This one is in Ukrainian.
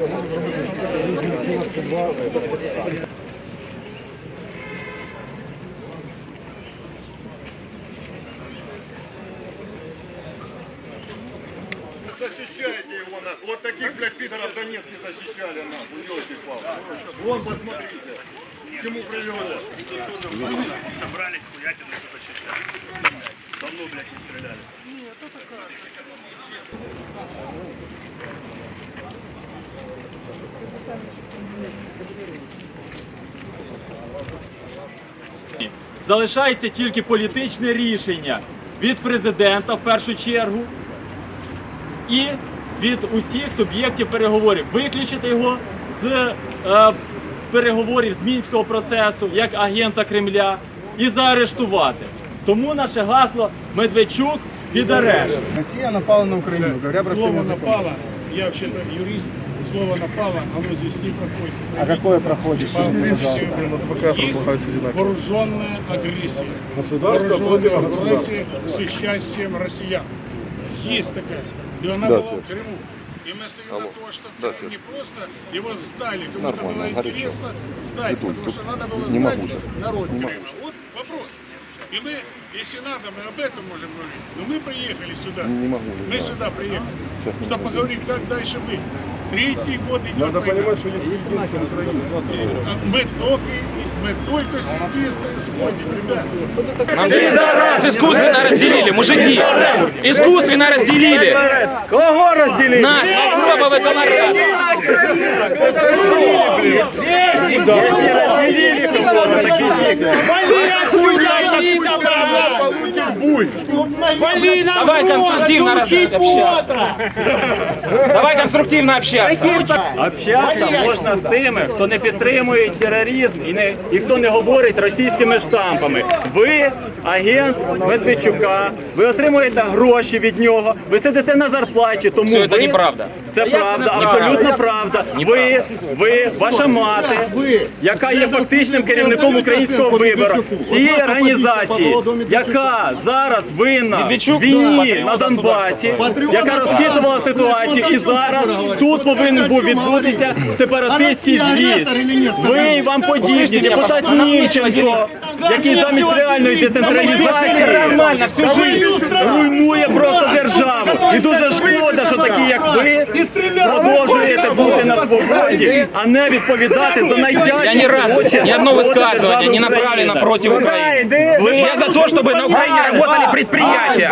Защищайте его, нахуй. Вот таких, блядь, пидоров в Донецке защищали, нахуй, елки пал. Вон, посмотрите, к чему привело. Собрались, хуятину, что защищали. Давно, блядь, не стреляли. Нет, это как. Залишається тільки політичне рішення від президента в першу чергу і від усіх суб'єктів переговорів. Виключити його з е, переговорів з мінського процесу як агента Кремля і заарештувати. Тому наше гасло Медведчук під арешт. Россия напала на Украину, говоря Слово напало, я вообще-то юрист, слово напало, оно здесь не проходит. А какое проходит? Есть вооруженная агрессия. Вооруженная агрессия с участием россиян. Есть такая. И она была в Крыму. И мы стоим на то, что не просто его сдали, кому-то было интересно сдать, потому что надо было сдать народ Крыма. Вот вопрос. И мы, если надо, мы об этом можем говорить. Но мы приехали сюда. Мы сюда приехали, чтобы поговорить, как дальше быть. Третий год идет Надо понимать, что есть Мы только, мы только с единства исходим, ребята. Нас искусственно разделили, мужики. Искусственно разделили. Кого разделили? Нас на гробовый колорад. Давай конструктивно общаться. Давай конструктивно общаться. Общатися можна з тими, хто не підтримує тероризм і не і хто не говорить російськими штампами. Ви агент Медведчука, ви отримуєте гроші від нього, ви сидите на зарплаті, тому Все це неправда. Це правда, абсолютно правда. Ви, ви, ваша мати, яка є фактичним керівником українського вибору, тієї організації, яка зараз винна в війні на Донбасі, яка розхитувала ситуацію, і зараз тут повинен був відбутися сепаратистський з'їзд. Ви вам подібні, депутат Ніченко, який замість реальної децентралізації нормально, всю жизнь. руйнує просто державу. І дуже шкода, що такі, як ви, продовжуєте бути на свободі, а не відповідати за найдячі Я ни разу, ни одно высказывание не направлено против Украины. Я за то, чтобы на Украине работали предприятия.